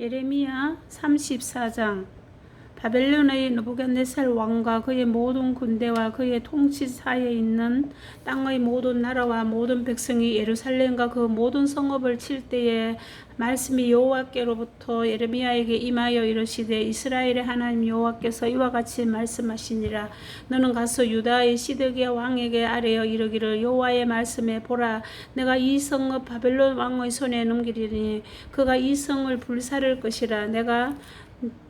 예레미야 34장 바벨론의 느부갓네살 왕과 그의 모든 군대와 그의 통치사에 있는 땅의 모든 나라와 모든 백성이 예루살렘과 그 모든 성읍을 칠 때에 말씀이 여호와께로부터 예레미야에게 임하여 이르시되 이스라엘의 하나님 여호와께서 이와 같이 말씀하시니라. 너는 가서 유다의 시드기야 왕에게 아뢰어 이르기를 여호와의 말씀에 보라. 내가 이 성읍 바벨론 왕의 손에 넘기리니 그가 이 성을 불사를 것이라. 내가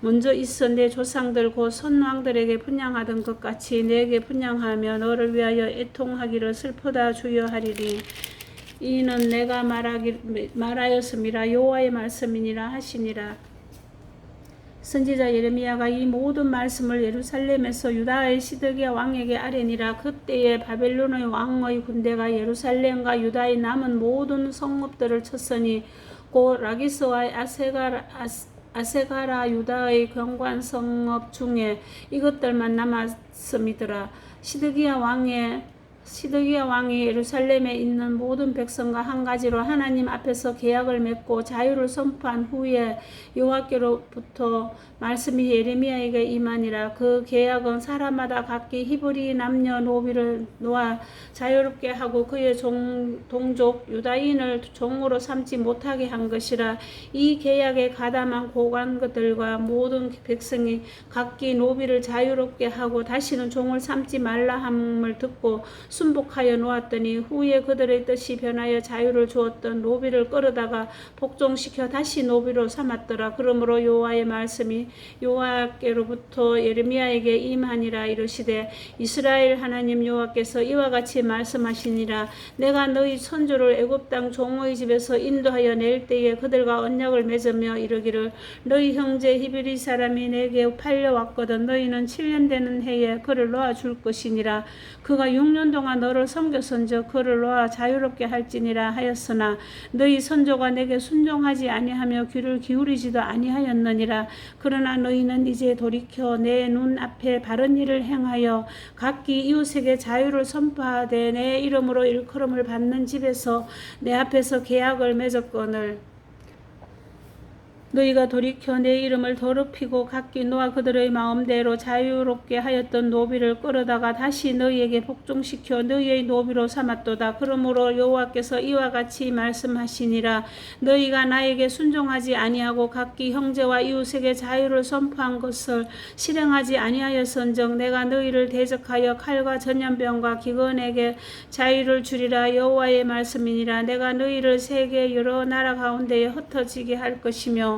먼저 있어 내 조상들 곧 선왕들에게 분양하던 것 같이 내게 분양하며 너를 위하여 애통하기를 슬프다 주여 하리니 이는 내가 말하기 말하였음이라 여호와의 말씀이니라 하시니라. 선지자 예레미야가 이 모든 말씀을 예루살렘에서 유다의 시드기야 왕에게 아뢰니라. 그때에 바벨론의 왕의 군대가 예루살렘과 유다의 남은 모든 성읍들을 쳤으니 곧 라기스와 아세가 아스 아세가라 유다의 경관 성읍 중에 이것들만 남았음이더라. 시드기야 왕의 시드기야 왕이 예루살렘에 있는 모든 백성과 한 가지로 하나님 앞에서 계약을 맺고 자유를 선포한 후에 여호와께로부터 말씀이 예레미야에게 임하니라. 그 계약은 사람마다 각기 히브리 남녀 노비를 놓아 자유롭게 하고 그의 종, 동족 유다인을 종으로 삼지 못하게 한 것이라. 이 계약에 가담한 고관들과 모든 백성이 각기 노비를 자유롭게 하고 다시는 종을 삼지 말라 함을 듣고 순복하여 놓았더니 후에 그들의 뜻이 변하여 자유를 주었던 노비를 끌어다가 복종시켜 다시 노비로 삼았더라. 그러므로 여호와의 말씀이 여호와께로부터 예레미야에게 임하니라 이르시되 이스라엘 하나님 여호와께서 이와 같이 말씀하시니라. 내가 너희 선조를 애굽 땅 종의 집에서 인도하여 낼 때에 그들과 언약을 맺으며 이르기를 너희 형제 히브리 사람이 내게 팔려왔거든 너희는 7년 되는 해에 그를 놓아 줄 것이니라. 그가 6년 동안 너를 섬겼은즉 그를 놓아 자유롭게 할지니라 하였으나 너희 선조가 내게 순종하지 아니하며 귀를 기울이지도 아니하였느니라. 그러나 너희는 이제 돌이켜 내 눈 앞에 바른 일을 행하여 각기 이웃에게 자유를 선포하되 내 이름으로 일컬음을 받는 집에서 내 앞에서 계약을 맺었거늘 너희가 돌이켜 내 이름을 더럽히고 각기 너와 그들의 마음대로 자유롭게 하였던 노비를 끌어다가 다시 너희에게 복종시켜 너희의 노비로 삼았도다. 그러므로 여호와께서 이와 같이 말씀하시니라. 너희가 나에게 순종하지 아니하고 각기 형제와 이웃에게 자유를 선포한 것을 실행하지 아니하였은즉 내가 너희를 대적하여 칼과 전염병과 기근에게 자유를 주리라. 여호와의 말씀이니라. 내가 너희를 세계 여러 나라 가운데에 흩어지게 할 것이며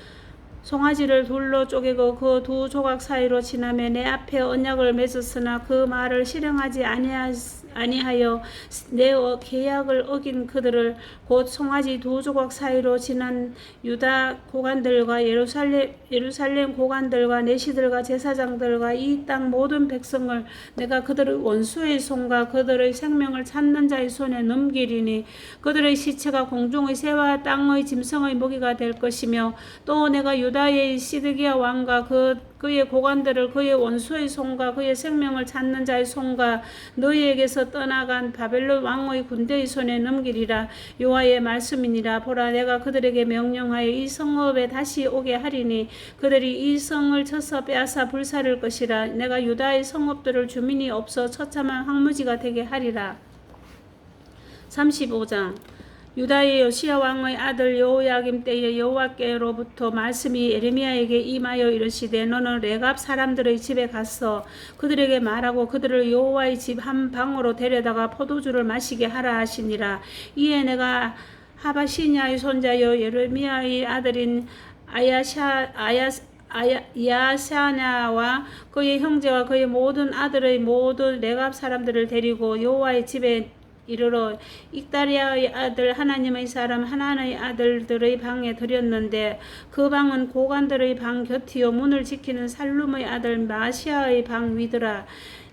송아지를 둘로 쪼개고 그 두 조각 사이로 지나며 내 앞에 언약을 맺었으나 그 말을 실행하지 아니하, 아니하여 내 어- 계약을 어긴 그들을 곧 송아지 두 조각 사이로 지난 유다 고관들과 예루살렘 예루살렘 고관들과 내시들과 제사장들과 이 땅 모든 백성을 내가 그들의 원수의 손과 그들의 생명을 찾는 자의 손에 넘기리니 그들의 시체가 공중의 새와 땅의 짐승의 먹이가 될 것이며 또 내가 유 다의 시드기야 왕과 그 그의 고관들을 그의 원수의 손과 그의 생명을 찾는 자의 손과 너희에게서 떠나간 바벨론 왕의 군대의 손에 넘기리라. 여호와의 말씀이니라. 보라 내가 그들에게 명령하여 이 성읍에 다시 오게 하리니 그들이 이 성을 쳐서 빼앗아 불사를 것이라. 내가 유다의 성읍들을 주민이 없어 처참한 황무지가 되게 하리라. 35장 유다의 요시야 왕의 아들 여호야김 때에 여호와께로부터 말씀이 예레미야에게 임하여 이르시되 너는 레갑 사람들의 집에 가서 그들에게 말하고 그들을 여호와의 집 한 방으로 데려다가 포도주를 마시게 하라 하시니라. 이에 내가 하바시냐의 손자여 예레미야의 아들인 아야샤 아야 아야, 야샤냐와 그의 형제와 그의 모든 아들의 모든 레갑 사람들을 데리고 여호와의 집에 이르러 익다리아의 아들 하나님의 사람 하나의 아들들의 방에 들였는데 그 방은 고관들의 방 곁이요. 문을 지키는 살룸의 아들 마시아의 방 위더라.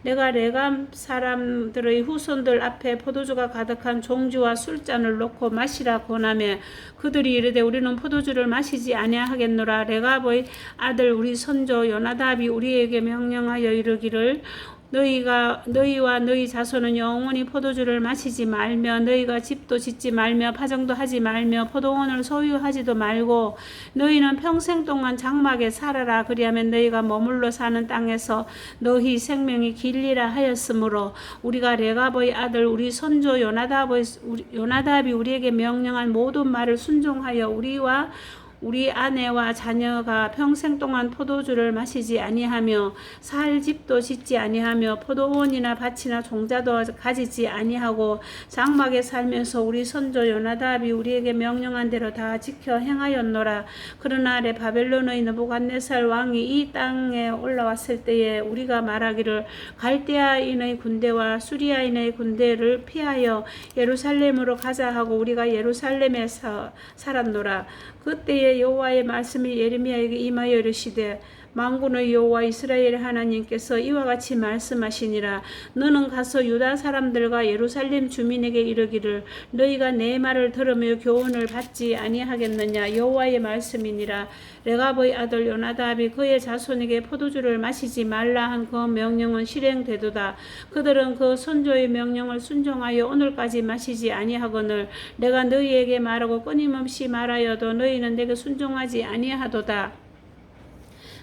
내가 레감 사람들의 후손들 앞에 포도주가 가득한 종주와 술잔을 놓고 마시라 권하며 그들이 이르되 우리는 포도주를 마시지 아니하겠노라. 레갑의 아들 우리 선조 요나답이 우리에게 명령하여 이르기를 너희가 너희와 너희 자손은 영원히 포도주를 마시지 말며 너희가 집도 짓지 말며 파정도 하지 말며 포도원을 소유하지도 말고 너희는 평생 동안 장막에 살아라. 그리하면 너희가 머물러 사는 땅에서 너희 생명이 길리라 하였으므로 우리가 레갑의 아들 우리 선조 요나답의 우리- 요나답이 우리에게 명령한 모든 말을 순종하여 우리와 우리 아내와 자녀가 평생 동안 포도주를 마시지 아니하며 살 집도 짓지 아니하며 포도원이나 밭이나 종자도 가지지 아니하고 장막에 살면서 우리 선조 요나답이 우리에게 명령한 대로 다 지켜 행하였노라. 그러나 레 바벨론의 느부갓네살 왕이 이 땅에 올라왔을 때에 우리가 말하기를 갈대아인의 군대와 수리아인의 군대를 피하여 예루살렘으로 가자 하고 우리가 예루살렘에서 살았노라. 그때에 여호와의 말씀이 예레미야에게 임하여 이르시되 만군의 여호와 이스라엘 하나님께서 이와 같이 말씀하시니라. 너는 가서 유다 사람들과 예루살렘 주민에게 이르기를 너희가 내 말을 들으며 교훈을 받지 아니하겠느냐? 여호와의 말씀이니라. 레갑의 아들 요나답이 그의 자손에게 포도주를 마시지 말라 한 그 명령은 실행되도다. 그들은 그 선조의 명령을 순종하여 오늘까지 마시지 아니하거늘 내가 너희에게 말하고 끊임없이 말하여도 너희는 내게 순종하지 아니하도다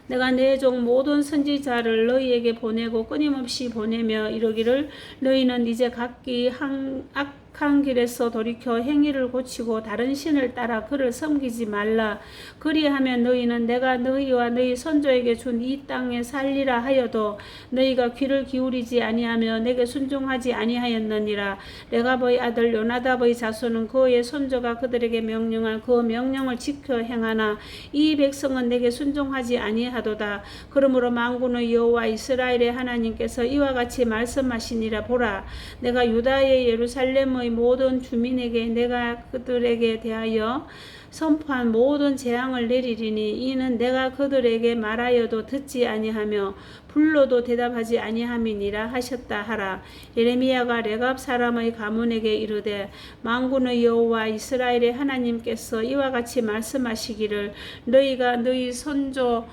내가 내 종 모든 선지자를 너희에게 보내고 끊임없이 보내며 이르기를 너희는 이제 각기 한 악 한 길에서 돌이켜 행위를 고치고 다른 신을 따라 그를 섬기지 말라. 그리하면 너희는 내가 너희와 너희 선조에게 준 이 땅에 살리라 하여도 너희가 귀를 기울이지 아니하며 내게 순종하지 아니하였느니라. 레갑의 아들 요나답의 자손은 그의 선조가 그들에게 명령한 그 명령을 지켜 행하나 이 백성은 내게 순종하지 아니하도다. 그러므로 만군의 여호와 이스라엘의 하나님께서 이와 같이 말씀하시니라 보라. 내가 유다의 예루살렘의 모든 주민에게 내가 그들에게 대하여 선포한 모든 재앙을 내리리니 이는 내가 그들에게 말하여도 듣지 아니하며 불러도 대답하지 아니함이니라 하셨다 하라. 예레미야가 레갑 사람의 가문에게 이르되 만군의 여호와 이스라엘의 하나님께서 이와 같이 말씀하시기를 너희가 너희 선조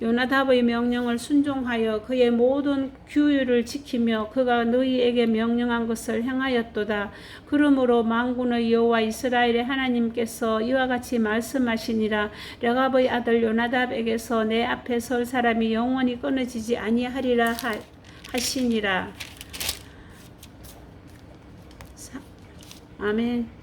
요나답의 명령을 순종하여 그의 모든 규율을 지키며 그가 너희에게 명령한 것을 행하였도다. 그러므로 만군의 여호와 이스라엘의 하나님께서 이와 같이 말씀하시니라 레갑의 아들 요나답에게서 내 앞에 설 사람이 영원히 끊어지지 아니하리라 하, 하시니라. 사- 아멘.